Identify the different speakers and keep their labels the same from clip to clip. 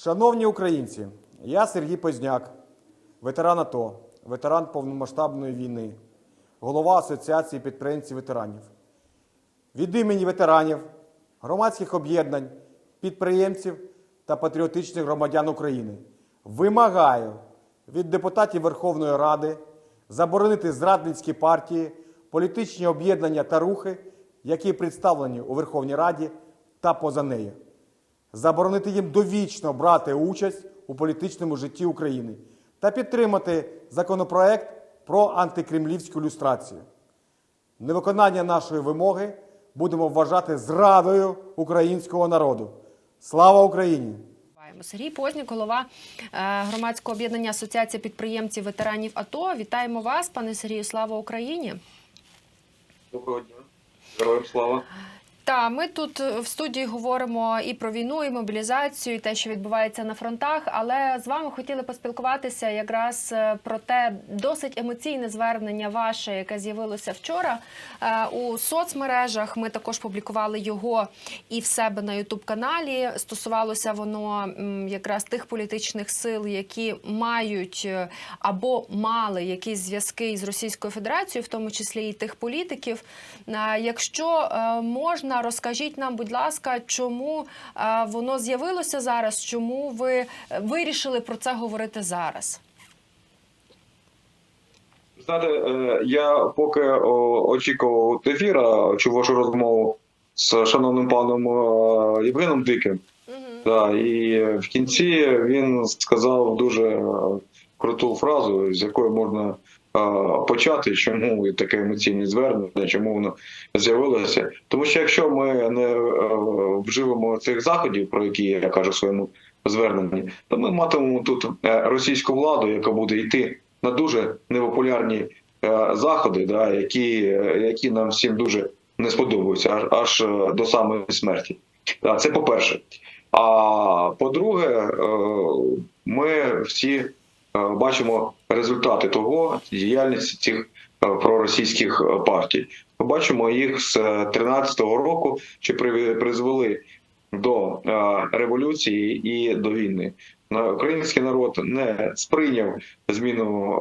Speaker 1: Шановні українці, я Сергій Позняк, ветеран АТО, ветеран повномасштабної війни, голова Асоціації підприємців ветеранів. Від імені ветеранів, громадських об'єднань, підприємців та патріотичних громадян України вимагаю від депутатів Верховної Ради заборонити зрадницькі партії, політичні об'єднання та рухи, які представлені у Верховній Раді та поза нею заборонити їм довічно брати участь у політичному житті України та підтримати законопроект про антикремлівську люстрацію. Невиконання нашої вимоги будемо вважати зрадою українського народу. Слава Україні!
Speaker 2: Сергій Познік, голова е, громадського об'єднання Асоціація підприємців ветеранів АТО. Вітаємо вас, пане Сергію. Слава Україні!
Speaker 3: Доброго дня. Героям слава.
Speaker 2: Та ми тут в студії говоримо і про війну, і мобілізацію, і те, що відбувається на фронтах. Але з вами хотіли поспілкуватися якраз е, про те досить емоційне звернення ваше, яке з'явилося вчора е, у соцмережах. Ми також публікували його і в себе на Ютуб каналі. Стосувалося воно якраз тих політичних сил, які мають е, або мали якісь зв'язки із Російською Федерацією, в тому числі і тих політиків. Е, Якщо е, розкажіть нам, будь ласка, чому воно з'явилося зараз? Чому ви е, вирішили про це говорити зараз?
Speaker 3: Знаєте, е, я поки очікував ефіра, чув вашу розмову з шановним паном е, Євгеном Диким. Да, і в кінці він сказав дуже круту фразу, з якої можна почати, чому таке емоційне звернення, чому воно з'явилося. Тому що якщо ми не е, вживемо цих заходів, про які я кажу в своєму зверненні, то ми матимемо тут е, російську владу, яка буде йти на дуже непопулярні е, заходи, да, які, які нам всім дуже не сподобаються, аж, до самої смерті. Це по-перше. А по-друге, ми всі бачимо результати того діяльності цих е, проросійських е, партій. Ми бачимо їх з 13-го року, що при- призвели до е, революції і до війни. Український народ не сприйняв зміну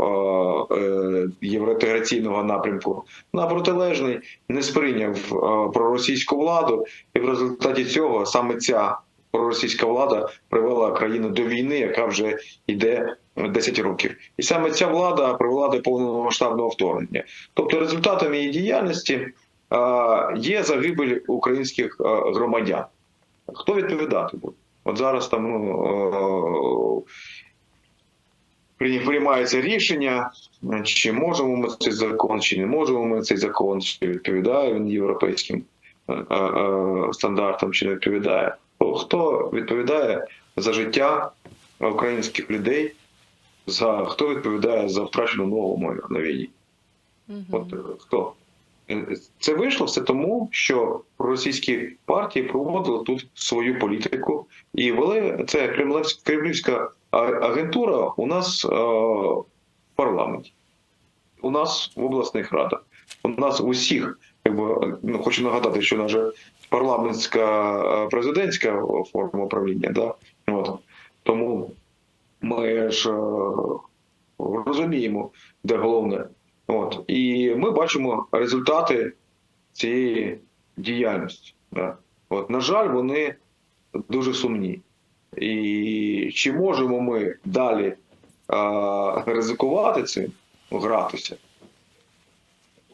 Speaker 3: е, е, євроінтеграційного напрямку на протилежний, не сприйняв е, проросійську владу, і в результаті цього саме ця проросійська влада привела країну до війни, яка вже йде 10 років. І саме ця влада привела до повномасштабного вторгнення. Тобто, результатом її діяльності є загибель українських громадян. Хто відповідати буде? От зараз там ну, приймається рішення, чи можемо ми цей закон, чи не можемо ми цей закон, чи відповідає він європейським стандартам, чи не відповідає. Хто відповідає за життя українських людей, за хто відповідає за втрачену ногу мою на війні? От е, хто? Е, Це вийшло все тому, що російські партії проводили тут свою політику і вели це кремлівська агентура у нас е, в парламенті, у нас в обласних радах, у нас усіх, якби ну хочу нагадати, що наша парламентська е, президентська форма управління, да? От. тому ми ж е, розуміємо, де головне. От і ми бачимо результати цієї діяльності. Да. От, на жаль, вони дуже сумні. І чи можемо ми далі а, ризикувати цим, гратися?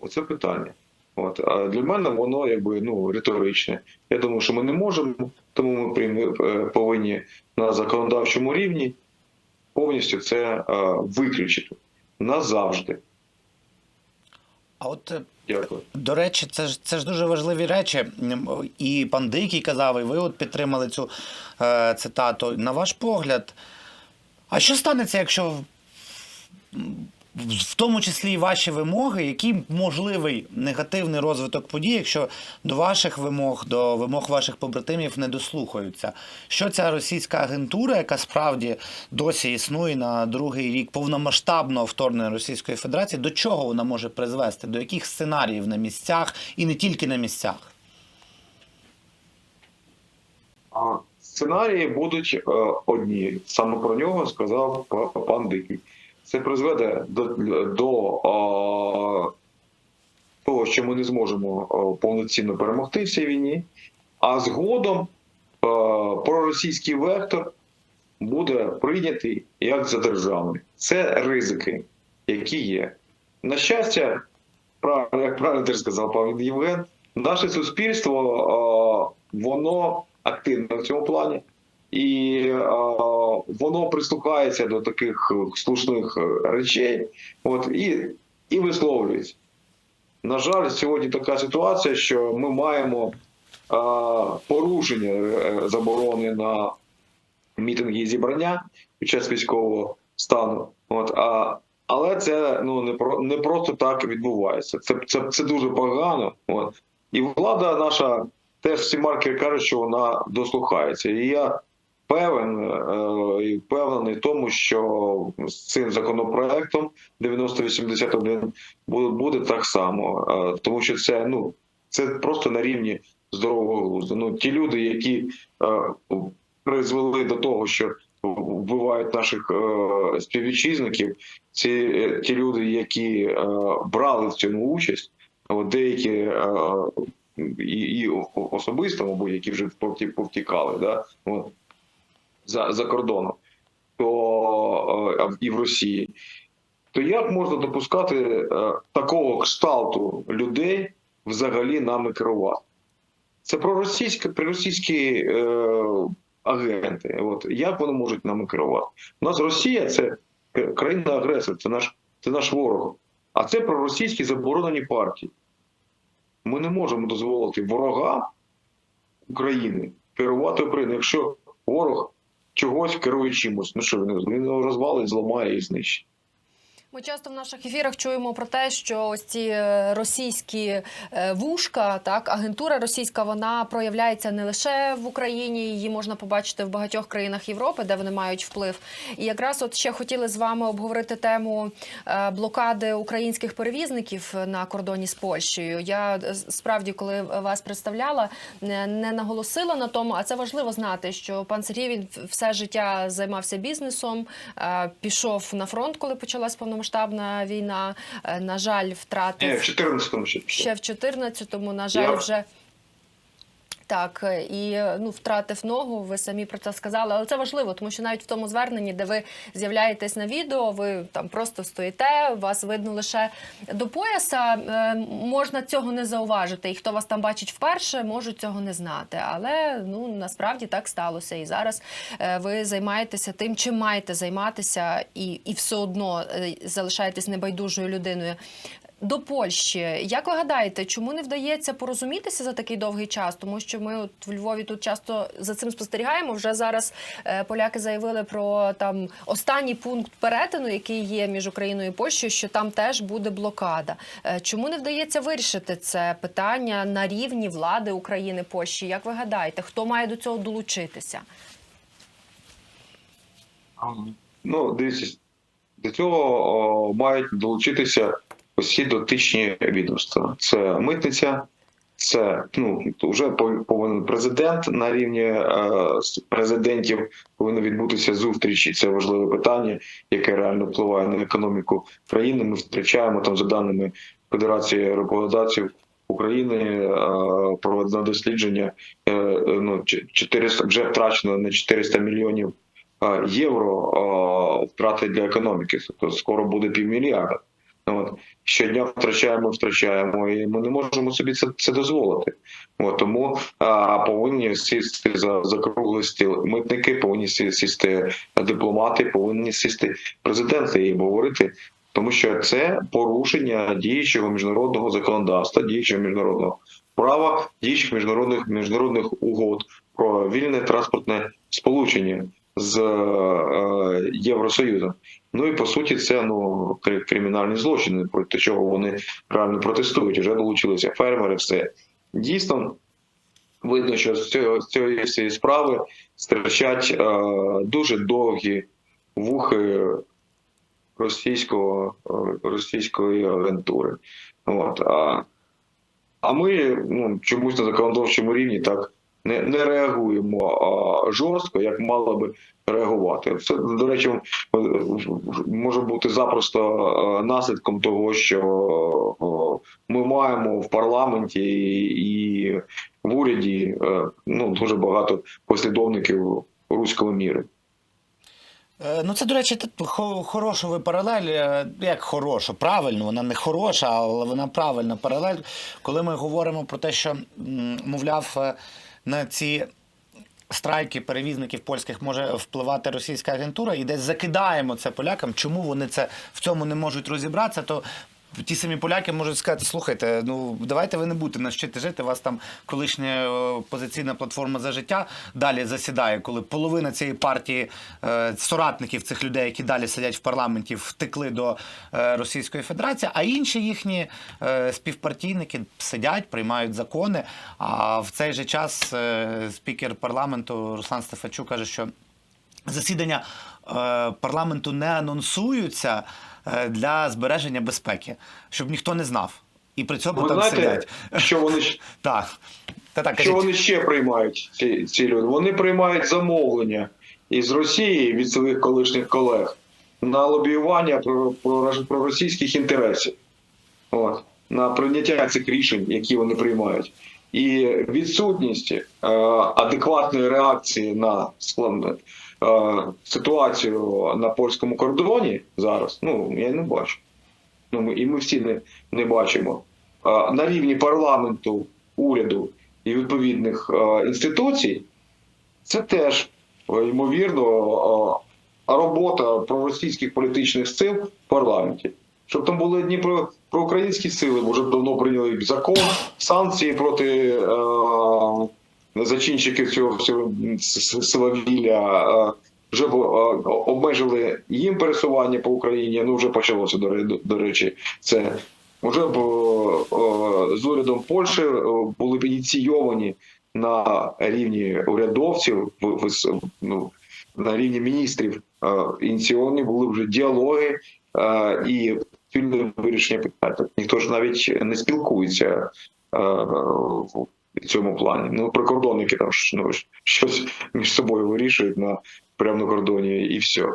Speaker 3: Оце питання. От. А для мене воно якби ну, риторичне. Я думаю, що ми не можемо, тому ми е, повинні на законодавчому рівні повністю це а, виключити назавжди.
Speaker 4: А от е,
Speaker 3: Дякую.
Speaker 4: до речі, це ж це ж дуже важливі речі. І пан Дикий казав, і ви от підтримали цю е, цитату. На ваш погляд, а що станеться, якщо в- тому числі і ваші вимоги, який можливий негативний розвиток подій, якщо до ваших вимог, до вимог ваших побратимів не дослухаються? Що ця російська агентура, яка справді досі існує на другий рік повномасштабного вторгнення Російської Федерації, до чого вона може призвести? До яких сценаріїв на місцях і не тільки на місцях?
Speaker 3: Сценарії будуть е, одні. Саме про нього сказав пан Дикий. Це призведе до, до е, того, що ми не зможемо повноцінно перемогти в цій війні, а згодом е, проросійський вектор буде прийнятий як за державний. Це ризики, які є. На щастя, правильно, як правильно теж сказав пан Євген, наше суспільство е, воно активне в цьому плані, і е, воно прислухається до таких слушних е, речей, от і, і висловлюється. На жаль, сьогодні така ситуація, що ми маємо е, порушення е, заборони на мітинги і зібрання під час військового стану. От, а, але це ну, не, про, не просто так відбувається. Це, це, це дуже погано. От. І влада наша теж всі маркери кажуть, що вона дослухається. І я певен е, і впевнений в тому, що з цим законопроектом 9081 буде, так само, е, тому що це ну це просто на рівні здорового глузду. Ну ті люди, які е, призвели до того, що вбивають наших е, співвітчизників, ці е, ті люди, які е, брали в цьому участь, от деякі е, і, і особисто, мабуть, які вже повтікали, да, от, за, за кордоном, то е, і в Росії. То як можна допускати е, такого кшталту людей взагалі нами керувати? Це проросійські, проросійські е, агенти. От як вони можуть нами керувати? У нас Росія це країна-агресор, це наш, це наш ворог. А це проросійські заборонені партії. Ми не можемо дозволити ворогам України керувати Україною. Якщо ворог чогось керує чимось, ну що він, розвалить, зламає і знищить.
Speaker 2: Ми часто в наших ефірах чуємо про те, що ось ці е, російські е, вушка, так агентура російська, вона проявляється не лише в Україні, її можна побачити в багатьох країнах Європи, де вони мають вплив. І якраз от ще хотіли з вами обговорити тему е, блокади українських перевізників на кордоні з Польщею. Я справді, коли вас представляла, не наголосила на тому, а це важливо знати, що пан Сергій він все життя займався бізнесом, пішов на фронт, коли почалась повномасштабна війна. Е, На жаль,
Speaker 3: Ні,
Speaker 2: втратив
Speaker 3: в 14-му ще.
Speaker 2: ще в 14-му, на жаль,
Speaker 3: Я-
Speaker 2: вже. Так, е, і е, ну втратив ногу. Ви самі про це сказали, але це важливо, тому що навіть в тому зверненні, де ви з'являєтесь на відео, ви там просто стоїте, вас видно лише до пояса. е, Можна цього не зауважити. І хто вас там бачить вперше, можуть цього не знати. Але ну насправді так сталося. І зараз ви займаєтеся тим, чим маєте займатися, і, і все одно залишаєтесь небайдужою людиною. До Польщі, як ви гадаєте, чому не вдається порозумітися за такий довгий час? Тому що ми от в Львові тут часто за цим спостерігаємо. Вже зараз е, поляки заявили про там останній пункт перетину, який є між Україною і Польщею, що там теж буде блокада. Е, чому не вдається вирішити це питання на рівні влади України Польщі? Як ви гадаєте, хто має до цього долучитися?
Speaker 3: Ну, дивіться, до цього о, мають долучитися усі дотичні відомства. Це митниця, це ну вже пов- повинен президент на рівні е, президентів повинно відбутися зустріч, і це важливе питання, яке реально впливає на економіку країни. Ми втрачаємо там за даними Федерації роботодавців України е, проведено дослідження. е, Ну 400, вже втрачено на 400 мільйонів євро втрати для економіки. Тобто скоро буде півмільярда. От щодня втрачаємо, втрачаємо, і ми не можемо собі це, це дозволити. От тому а, повинні сісти за, за круглий стіл. Митники повинні сісти дипломати, повинні сісти президенти і говорити. Тому що це порушення діючого міжнародного законодавства, діючого міжнародного права, діючих міжнародних міжнародних угод про вільне транспортне сполучення з е, Євросоюзом. Ну і по суті, це ну кримінальні злочини, проти чого вони реально протестують. Вже долучилися фермери. Все дійсно видно, що з цього з цієї всієї справи стирчать е, дуже довгі вухи російського е, російської агентури. От а, а ми ну чомусь на законодавчому рівні так не, не реагуємо а, жорстко, як мало би реагувати. Це, до речі, може бути запросто наслідком того, що ми маємо в парламенті і в уряді е, ну, дуже багато послідовників руського міру.
Speaker 4: Е, Ну, це, до речі, хороша ви паралель. е, Як хороша, правильно, вона не хороша, але вона правильна паралель. Коли ми говоримо про те, що, мовляв, на ці страйки перевізників польських може впливати російська агентура, і десь закидаємо це полякам, чому вони це в цьому не можуть розібратися, то. Ті самі поляки можуть сказати: слухайте, ну давайте ви не будете нас вчити жити. Вас там колишня е, опозиційна платформа за життя далі засідає, коли половина цієї партії е, соратників цих людей, які далі сидять в парламенті, втекли до е, Російської Федерації, а інші їхні співпартійники сидять, приймають закони. А в цей же час спікер парламенту Руслан Стефачук каже, що засідання парламенту не анонсуються для збереження безпеки, щоб ніхто не знав. І при цьому
Speaker 3: Ви
Speaker 4: там
Speaker 3: знаєте,
Speaker 4: сидять.
Speaker 3: що вони
Speaker 4: Так. Та так,
Speaker 3: Що вони ще приймають ці, ці люди? Вони приймають замовлення із Росії від своїх колишніх колег на лобіювання про, про, про російських інтересів, От, на прийняття цих рішень, які вони приймають. І відсутність е, адекватної реакції на складну е, ситуацію на польському кордоні зараз, ну я не бачу. Ну, і ми всі не, не бачимо. Е, на рівні парламенту, уряду і відповідних інституцій, це теж ймовірно робота проросійських політичних сил в парламенті. Щоб там були одні про, проукраїнські сили, вже б давно прийняли закон, санкції проти е, зачинщиків цього с- силовілля. Е, вже е, обмежили їм пересування по Україні. Ну вже почалося до, ре- до речі, це вже б е, з урядом Польщі е, були б ініційовані на рівні урядовців, ну, на рівні міністрів е, ініційовані були вже діалоги і спільне вирішення питань. Ніхто ж навіть не спілкується в цьому плані. Ну, прикордонники там ну, щось між собою вирішують на прямо на кордоні і все.